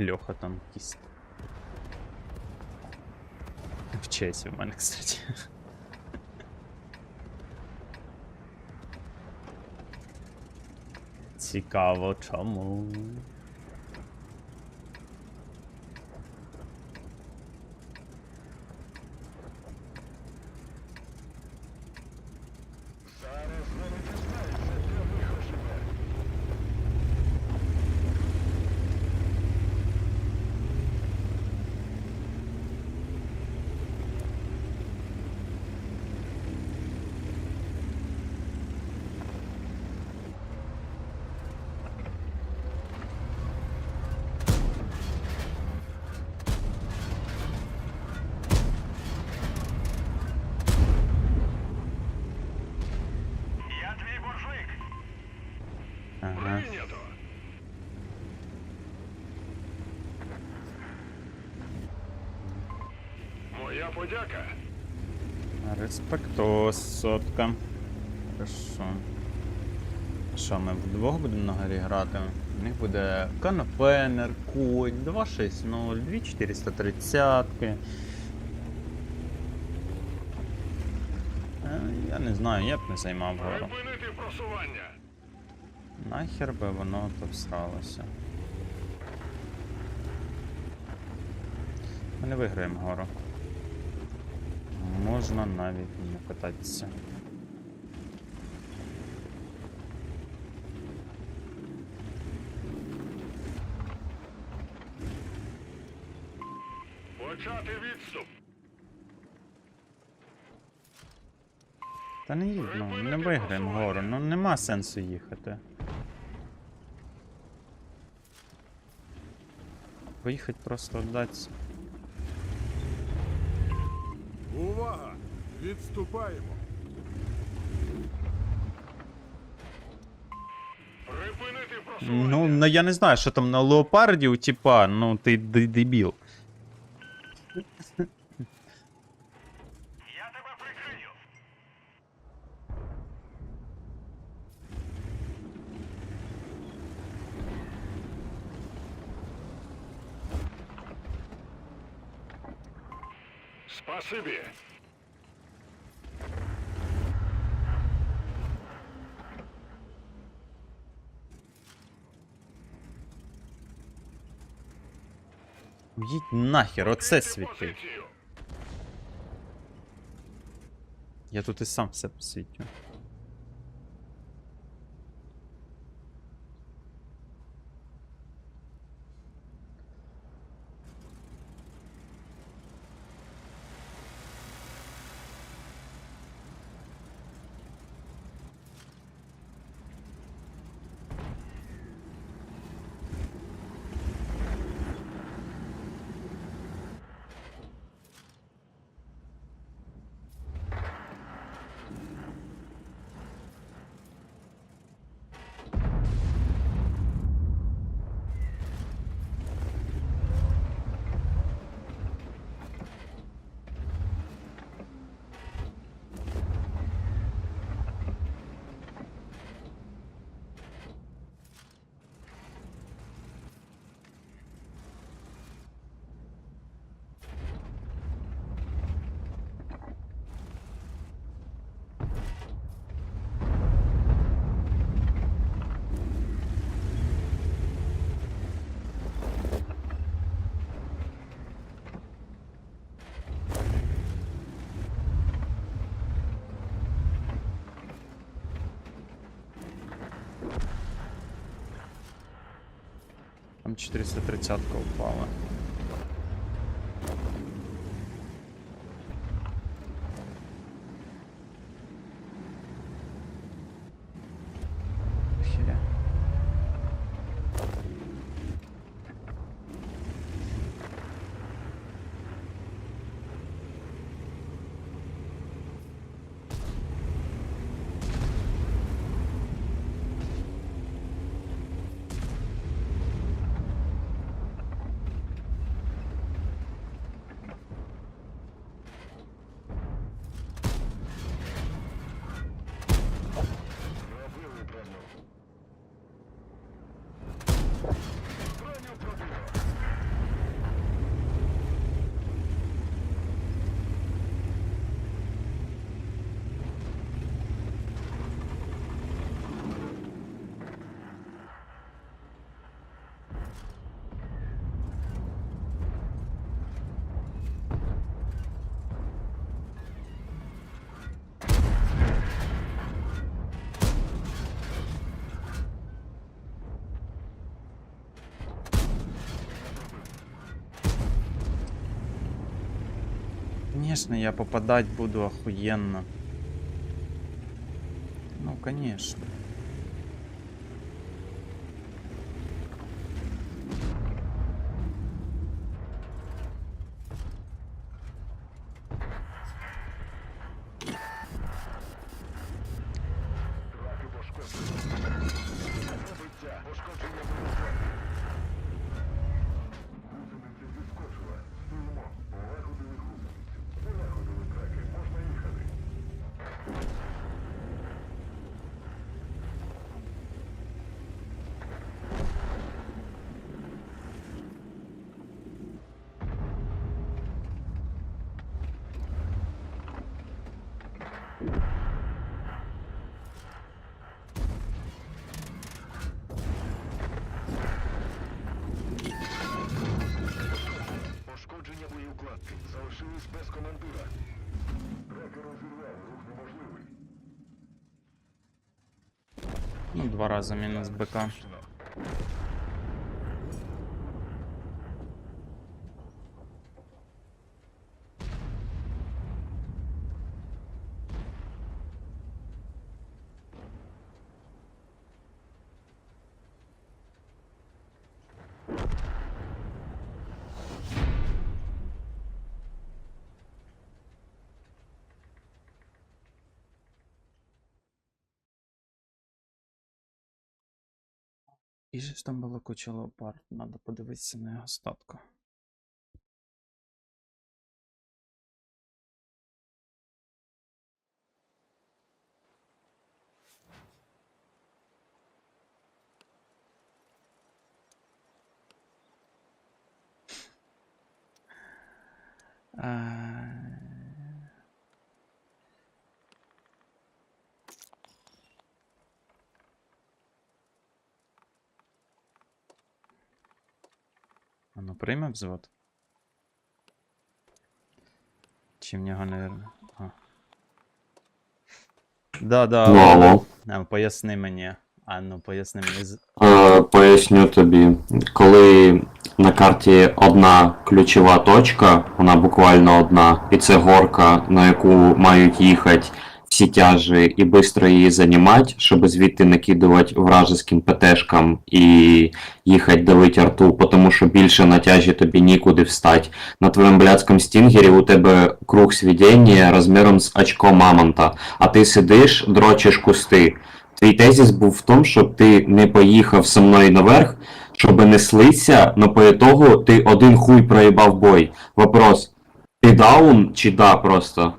Льоха там якийсь. В чесі в кстати. Цікаво, чому. Моя подяка. Респектос, сотка. Хорошо. Що, ми вдвох будемо на горі грати? У них буде Канопенер, Конь, 260, 2430. Е, Я не знаю, я б не займав гору. Нахер би воно то всралося. Ми не виграємо гору. Можна навіть не кататися. Почати відступ. Та не їдь, ну, не виграємо гору, ну нема сенсу їхати. Поїхати просто віддатися. Відступаємо! Ну, ну я не знаю, що там на леопарді у типа, ну ти д- дебіл. Я тебе прикрию. Спасибі. Їдь нахер, оце світи. Я тут і сам все посвітю. Там 430 упала. Херя. Конечно, я попадать буду охуенно. Ну, конечно. Ну, два раза мінус БК. І же ж там була куча леопард, треба подивитися на його статку. А... ну прийме взвод? Чи в нього не. А. Да, да. Ну, алло. А, поясни мені. А ну поясни мені. Е, поясню тобі, коли на карті одна ключова точка, вона буквально одна, і це горка, на яку мають їхати всі тяжі і швидко її займати, щоб звідти накидувати вражеским ПТшкам і їхати давити арту, тому що більше на тяжі тобі нікуди встати. На твоєму блядському стінгері у тебе круг свідення розміром з очко мамонта, а ти сидиш, дрочиш кусти. Твій тезіс був в тому, щоб ти не поїхав зі мною наверх, щоб не слиться, но по ітогу ти один хуй проїбав бой. Вопрос: ти даун чи да просто?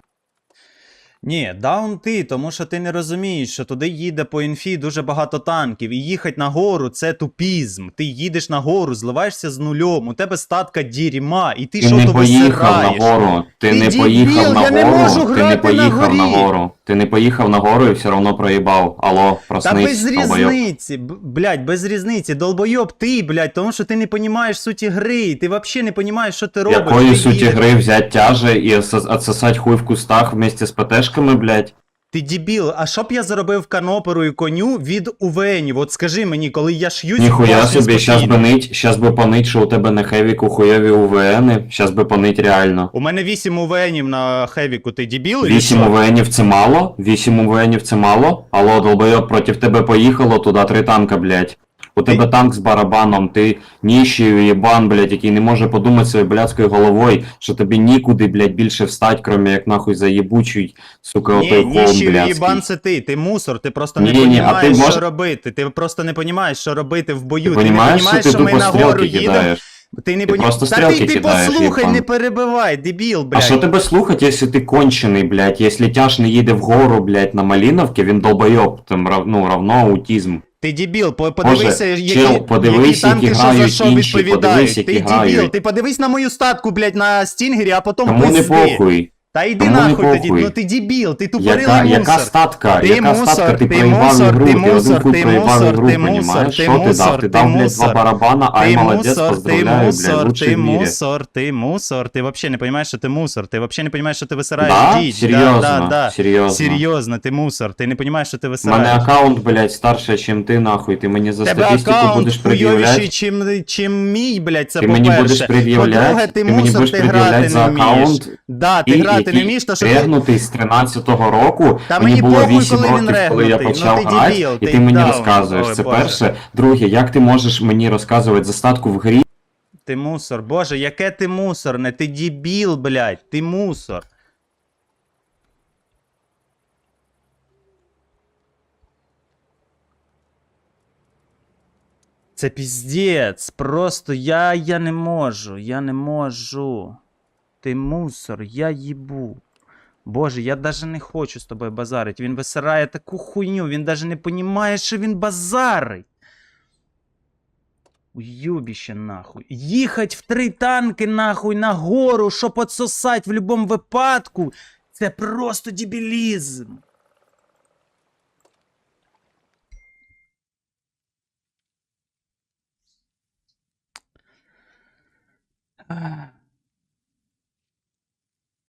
Ні, даун ти, тому що ти не розумієш, що туди їде по інфі дуже багато танків, і їхати на гору це тупізм. Ти їдеш на гору, зливаєшся з нульом, у тебе статка діріма, і ти, Ти що не то поїхав на гору, ти, Ти не дебіл, поїхав на не гору, ти не на поїхав на горі. гору. Ти не поїхав на гору і все одно проїбав. Алло, Та без долбойоб. різниці, б- блядь, без різниці. Долбойоб ти, блядь, тому що ти не понімаєш суті гри, ти взагалі не понімаєш, що ти робиш. Якої суті їдеш- гри взять тяже і отсос- отсосать хуй в кустах вместе з ПТшками, блядь? Ти дебіл, а що б я заробив каноперу і коню від УВНів? От скажи мені, коли я ш'юсь, Ніхуя собі, щас би нить, щас би понить, що у тебе на хевіку хуйові УВНи, щас би понить реально. У мене 8 УВНів на Хевіку, ти дебіл? чи 8 що? УВНів це мало? 8 УВНів це мало? Алло, долбойоб, проти тебе поїхало туди три танка, блядь. У тебе танк з барабаном, ти ніщий уєбан, блядь, який не може подумати своєю блядською головою, що тобі нікуди, блядь, більше встать, кроме як нахуй заєбучий, сука, Ні, отой холм ніщий блядський. їбан це ти, ти мусор, ти просто Ні, не ні, а ти мож- що робити. Ти просто не понімаєш, що робити в бою. Ти Ти, понімаєш, не що понімаєш, ти що, ми тупо на стрілки їдемо. кидаєш? Ти не Ти понімаєш. просто Та ти, стрілки ти кидаєш, послухай, їбан. не перебивай, дебіл, блядь. А що тебе слухать, якщо ти кончений, блядь, якщо тяж не їде вгору, блядь, на Маліновки, він долбойоб, там рав- ну, равно аутізм. Ти дебіл, по- подивися, Боже, які, чел, подивись, які танки які що за грають що інші, відповідають. подивись, ти дебіл, грають. ти подивись на мою статку, блядь, на стінгері, а потім Кому не пизди. похуй. Та йди Кому не нахуй тоді, похуй. ну ти дебіл, ти тупорилий Яка, мусор. яка статка? Ти яка мусор, статка? Ти ти проїбав мусор, ігру, ти ти один мусор, хуй ти проїбав мусор, ігру, ти мусор, ти Що ти мусор, дав? Ти ти дав, блядь, мусор. два барабана, ай, Ти молодець, мусор, ти поздравляю, блядь, мусор, лучший ти в мусор, ти мусор, ти вообще не розумієш, що ти мусор, ти вообще не розумієш, що ти висираєш Да? діч. Серйозно? Да, да, да. Серйозно? Серйозно, ти мусор, ти не розумієш, що ти У мене аккаунт, блядь, старше, чим ти, нахуй. Ти мені за Тебе статистику аккаунт будеш хуйовіший, пред'являти. чим, чим мій, блядь, це Ти мені по-перше. пред'являти? По-друге, ти, Ти мені мусор, будеш ти пред'являти за не вмієш. аккаунт? Да, ти І- грати ти не вмієш, то що ти... регнутий з 13-го року. Та мені мені було похуй, 8 коли він років, коли я регнутий. почав Ну ти грати, дебіл, і ти ти мені даун. розказуєш. Ой, Це Боже. перше. Друге, як ти можеш мені розказувати за статку в грі, Ти мусор. Боже, яке ти мусорне? Ти дебіл, блядь, ти мусор. Це піздець. Просто я, я не можу. Я не можу. Ти мусор, я їбу. Боже, я даже не хочу з тобою базарить. Він висирає таку хуйню, він даже не понімає, що він базарить. Уйобіще нахуй. Їхать в три танки нахуй на гору, щоб отсосать в будь-якому випадку. Це просто дебілізм. Ах.